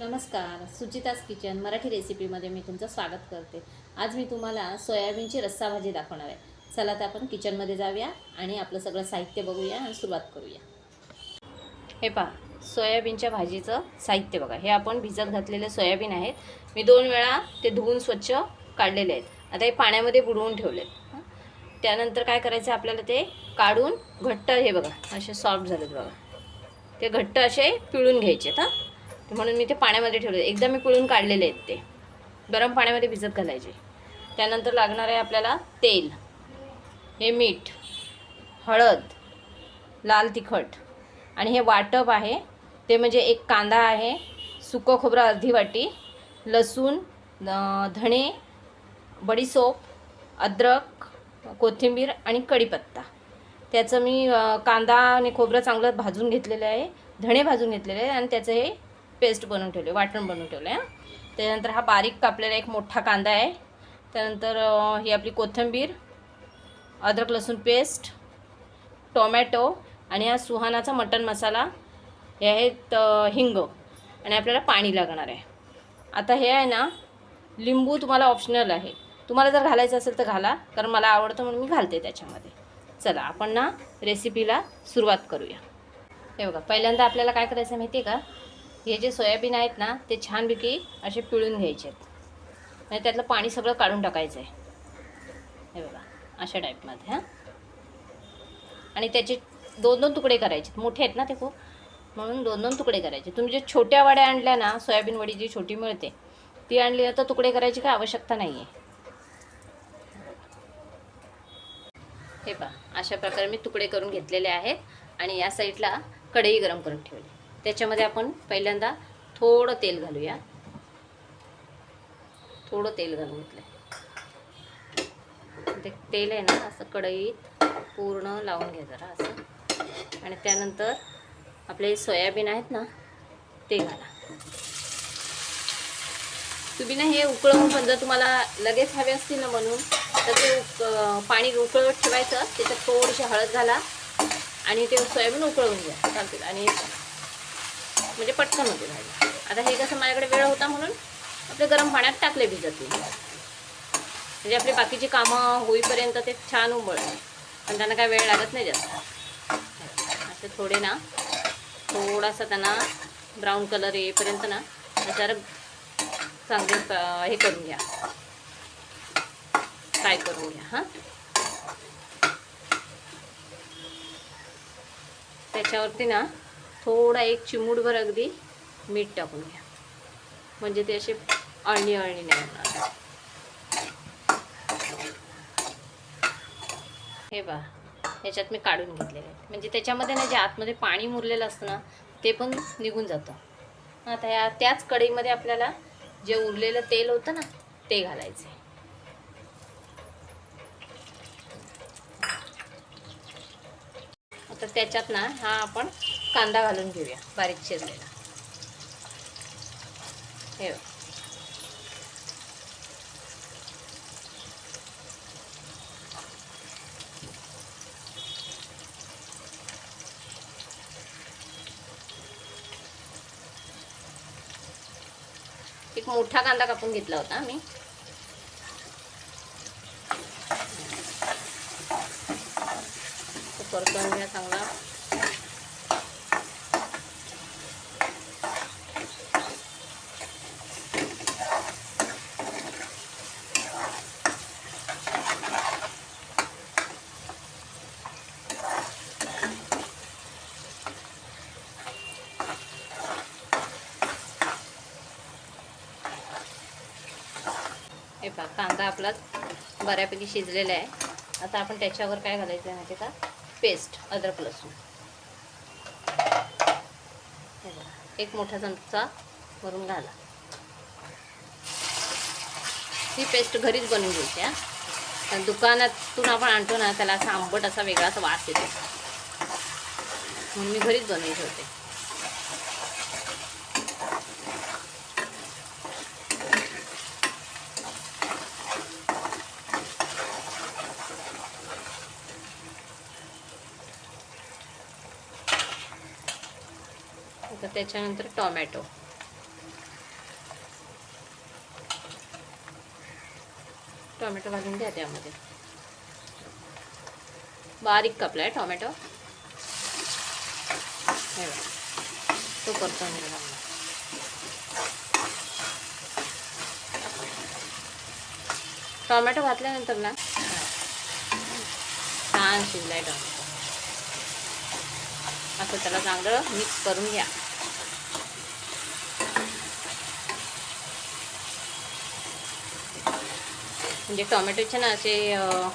नमस्कार सुचितास किचन मराठी रेसिपीमध्ये मी तुमचं स्वागत करते. आज मी तुम्हाला सोयाबीनची रस्सा भाजी दाखवणार आहे. चला तर आपण किचनमध्ये जाऊया आणि आपलं सगळं साहित्य बघूया आणि सुरुवात करूया. हे पहा सोयाबीनच्या भाजीचं साहित्य बघा. हे आपण भिजत घातलेले सोयाबीन आहेत मी दोन वेळा ते धुवून स्वच्छ काढलेले आहेत. आता हे पाण्यामध्ये बुडवून ठेवलेत. त्यानंतर काय करायचं आपल्याला ते काढून घट्ट हे बघा असे सॉफ्ट झालेत बघा. ते घट्ट असे पिळून घ्यायचे आहेत हां? म्हणून मी ते पाण्यामध्ये ठेवले. एकदा मी पिळून काढलेले आहेत ते. गरम पाण्यामध्ये भिजत घालायचे. त्यानंतर लागणार आहे आपल्याला तेल. हे मीठ हळद लाल तिखट आणि हे वाटप आहे. ते म्हणजे एक कांदा आहे सुकं खोबरं अर्धी वाटी लसूण धणे बडीसोप अद्रक कोथिंबीर आणि कढीपत्ता. त्याचं मी कांदा आणि खोबरं चांगलं भाजून घेतलेलं आहे. धणे भाजून घेतलेले आहे आणि त्याचं हे पेस्ट बनवून ठेवले वाटण बनवून ठेवलं आहे त्यानंतर हा बारीक कापलेला एक मोठा कांदा आहे. त्यानंतर ही आपली कोथिंबीर अद्रक लसूण पेस्ट टोमॅटो आणि हा सुहानाचा मटन मसाला हे आहेत हिंग आणि आपल्याला पाणी लागणार आहे. आता हे आहे ना लिंबू तुम्हाला ऑप्शनल आहे. तुम्हाला जर घालायचं असेल तर घाला कारण मला आवडतं म्हणून मी घालते त्याच्यामध्ये. चला आपण ना रेसिपीला सुरुवात करूया. हे बघा पहिल्यांदा आपल्याला काय करायचं माहिती आहे का? हे जे सोयाबीन आहेत ना ते छानपैकी असे पिळून घ्यायचे आहेत. म्हणजे त्यातलं पाणी सगळं काढून टाकायचं आहे हे बघा अशा टाईपमध्ये हां. आणि त्याचे दोन दोन तुकडे करायचे. मोठे आहेत ना ते खूप. म्हणून दोन दोन तुकडे करायचे. तुम्ही जे छोट्या वड्या आणल्या ना सोयाबीन वडी जी छोटी मिळते ती आणली ना तर तुकडे करायची काय आवश्यकता नाही आहे हे पहा अशा प्रकारे मी तुकडे करून घेतलेले आहेत आणि या साईडला कढई गरम करून ठेवली. त्याच्यामध्ये आपण पहिल्यांदा थोडं तेल घालूया. थोडं तेल घालून घेतलं ते तेल आहे ना असं कढईत पूर्ण लावून घ्या जरा असं. आणि त्यानंतर आपले सोयाबीन आहेत ना ते घाला. तुम्ही ना हे उकळवून पण जर तुम्हाला लगेच हवे असतील ना म्हणून तर ते उक पाणी उकळवत ठेवायचं त्याच्यात थोडीशी हळद घाला आणि ते सोयाबीन उकळवून घ्या. चालतील आणि म्हणजे पटकन होते भाजी आता हे कसं माझ्याकडे वेळ होता म्हणून आपले गरम पाण्यात टाकले भिजतील म्हणजे आपली बाकीची कामं होईपर्यंत ते छान उंबळते पण त्यांना काय वेळ लागत नाही जास्त. असे थोडे ना थोडासा त्यांना ब्राऊन कलर येईपर्यंत ना त्याच्यावर चांगले हे करून घ्या. फ्राय करून घ्या हां. त्याच्यावरती ना थोडा एक चिमूटभर अगदी मीठ टाकून घ्या. म्हणजे ते असे अळणी अळणी नाही होणार. हे बा याच्यात मी काढून घेतलेले आहेत. म्हणजे त्याच्यामध्ये ना जे आतमध्ये पाणी मुरलेलं असतं ना ते पण निघून जातं. आता या त्याच कढईमध्ये आपल्याला जे उरलेलं तेल होतं ना ते घालायचं आहे. आता त्याच्यात ना हा आपण कांदा घालून घेऊया बारीक चिरलेला. हे एक मोठा कांदा कापून घेतला होता मी. परतून घ्या चांगला. हे कांदा आपला बऱ्यापैकी शिजलेला आहे. आता आपण त्याच्यावर काय घालायचं आहे माहिती आहे का? पेस्ट अद्रक लसूण. एक मोठा चमचा भरून घाला. ही पेस्ट घरीच बनवून घ्यायची हा. दुकानातून आपण आणतो ना त्याला असा आंबट असा वेगळा असा वास येतो. म्हणून मी घरीच बनवून ठेवते. तर त्याच्यानंतर टॉमॅटो. टॉमॅटो घालून घ्या त्यामध्ये. बारीक कपला आहे टॉमॅटो तो करतो टॉमॅटो घातल्यानंतर ना छान शिजलाय टॉमॅटो. असं त्याला चांगलं मिक्स करून घ्या. म्हणजे टोमॅटोचे ना असे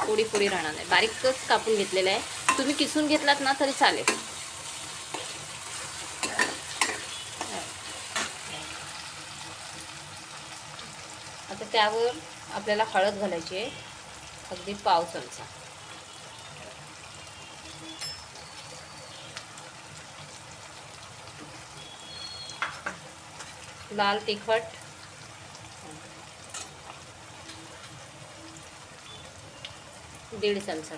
पुडी पुडी राहणार नाही. बारीकच कापून घेतलेलं आहे. तुम्ही किसून घेतलात ना तरी चालेल. आता त्यावर आपल्याला हळद घालायची आहे. अगदी पाव चमचा. लाल तिखट. दीड चमचा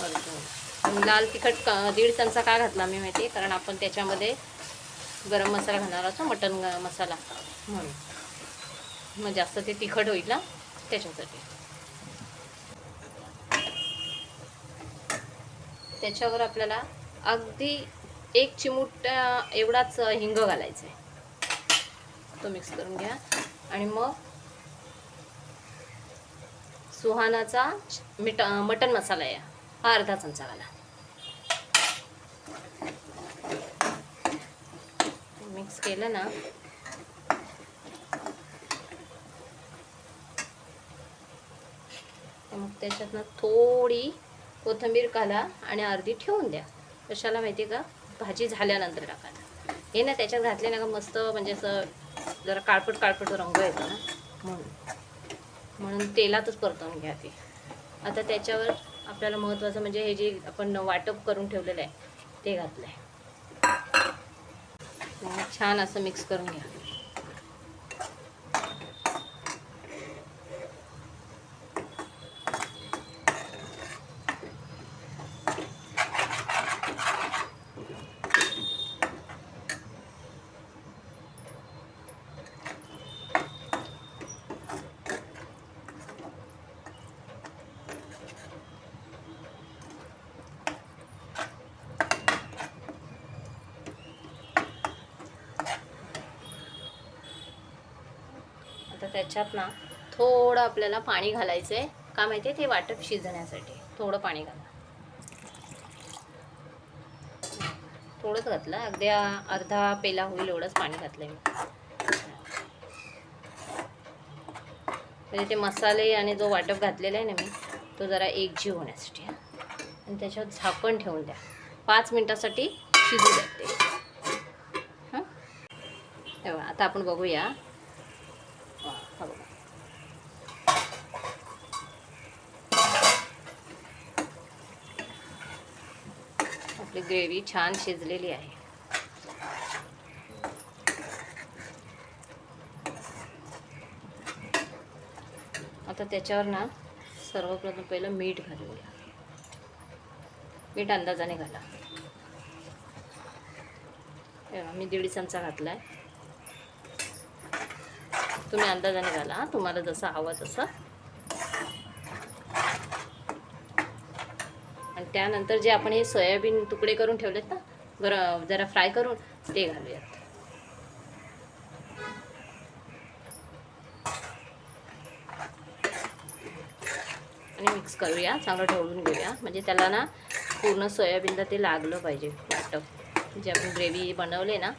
परतून. लाल तिखट क- दीड चमचा का घातला मी माहिती कारण आपण त्याच्यामध्ये गरम मसाला घालणार ना मटन मसाला. म्हणून मग जास्त ते तिखट होईल ना त्याच्यासाठी. त्याच्यावर आपल्याला अगदी एक चिमूट एवढाच हिंग घालायचा आहे तो मिक्स करून घ्या. आणि मग सुहानाचा मिट मटन मसाला आहे. हा अर्धा चमचा घाला. मिक्स केलं ना. मग त्याच्यातनं थोडी कोथिंबीर घाला आणि अर्धी ठेवून द्या. कशाला माहिती आहे का? भाजी झाल्यानंतर टाकायला हे ना त्याच्यात घातले ना का मस्त म्हणजे असं जरा काळपट काळपट रंग येतो ना. म्हणून. म्हणून तेलातच परतवून घ्या ते. आता त्याच्यावर आपल्याला महत्त्वाचं म्हणजे हे जे आपण वाटप करून ठेवलेलं आहे ते घातलं आहे छान असं मिक्स करून घ्या. तर त्याच्यात ना थोडं आपल्याला पाणी घालायचं आहे का माहिती आहे ते वाटप शिजण्यासाठी. थोडं पाणी घाला. थोडंच घातलं. अगदी अर्धा पेला होईल एवढंच पाणी घातलं मी. म्हणजे ते मसाले आणि जो वाटप घातलेला आहे ना मी तो जरा एकजीव होण्यासाठी. आणि त्याच्यावर झाकण ठेवून द्या. पाच मिनटासाठी शिजू द्या ते. हां? तेव्हा आता आपण बघूया वा, हा बघा आपली ग्रेव्ही छान शिजलेली आहे. आता त्याच्यावर ना सर्वप्रथम पहिलं मीठ घालूया. मीठ अंदाजाने घाला. मी दीड चमचा घातला आहे तुम्ही अंदाजाने घाला हां तुम्हाला जसं हवं तसं. त्यानंतर जे आपण हे सोयाबीन तुकडे करून ठेवलेत ना बरं जरा फ्राय करून ते घालूयात. आणि मिक्स करूया चांगलं ढवळून घेऊया. म्हणजे त्याला ना पूर्ण सोयाबीनला ते लागलं पाहिजे वाटप. जे आपण ग्रेव्ही बनवले ना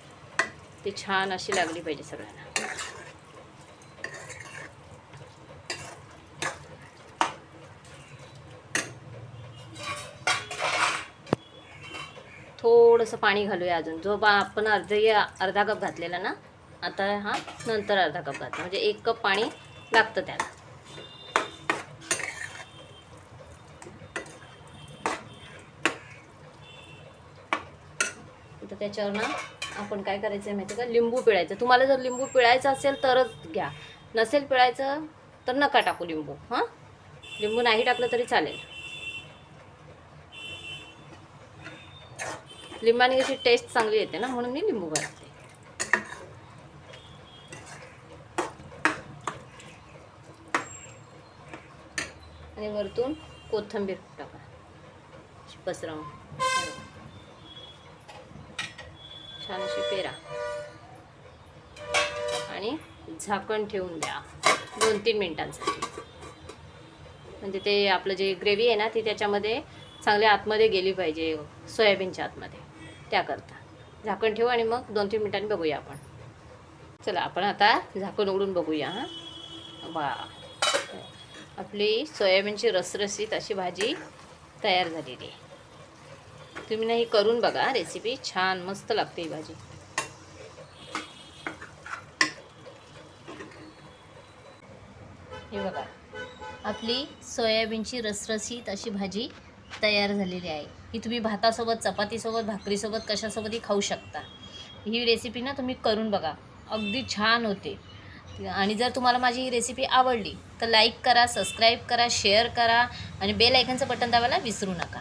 ती छान अशी लागली पाहिजे सगळ्यांना. थोडंसं पाणी घालूया अजून. जो बा आपण अर्ध अर्धा कप घातलेला ना आता हा नंतर अर्धा कप घातला. म्हणजे एक कप पाणी लागतं त्याला. तर त्याच्यावर ना आपण काय करायचं माहिती आहे का? लिंबू पिळायचं. तुम्हाला जर लिंबू पिळायचं असेल तरच घ्या. नसेल पिळायचं तर नका टाकू लिंबू हां? लिंबू नाही टाकलं तरी चालेल. लिंबाने कशी टेस्ट चांगली येते ना म्हणून मी लिंबू घालते आणि वरतून कोथंबीर टाका. पसरव छान अशी पेरा. आणि झाकण ठेवून द्या. दोन तीन मिनटांसाठी. म्हणजे ते आपलं जे ग्रेव्ही आहे ना ती त्याच्यामध्ये चांगल्या आतमध्ये गेली पाहिजे सोयाबीनच्या आतमध्ये. त्याकरता. झाकण ठेवू आणि मग दोन तीन मिनिटांनी बघूया आपण. चला आपण आता झाकण उघडून बघूया हां. वा. आपली सोयाबीनची रसरसीत अशी भाजी तयार झालेली आहे. तुम्ही नाही करून बघा रेसिपी छान मस्त लागते ही भाजी. हे बघा आपली सोयाबीनची रसरसीत अशी भाजी तयार झालेली आहे. ही तुम्ही भातासोबत चपातीसोबत भाकरीसोबत कशासोबतही खाऊ शकता. ही रेसिपी ना तुम्ही करून बघा. अगदी छान होते. आणि जर तुम्हाला माझी ही रेसिपी आवडली तर लाईक करा सबस्क्राईब करा शेअर करा आणि बेल आयकनचं बटन दाबायला विसरू नका.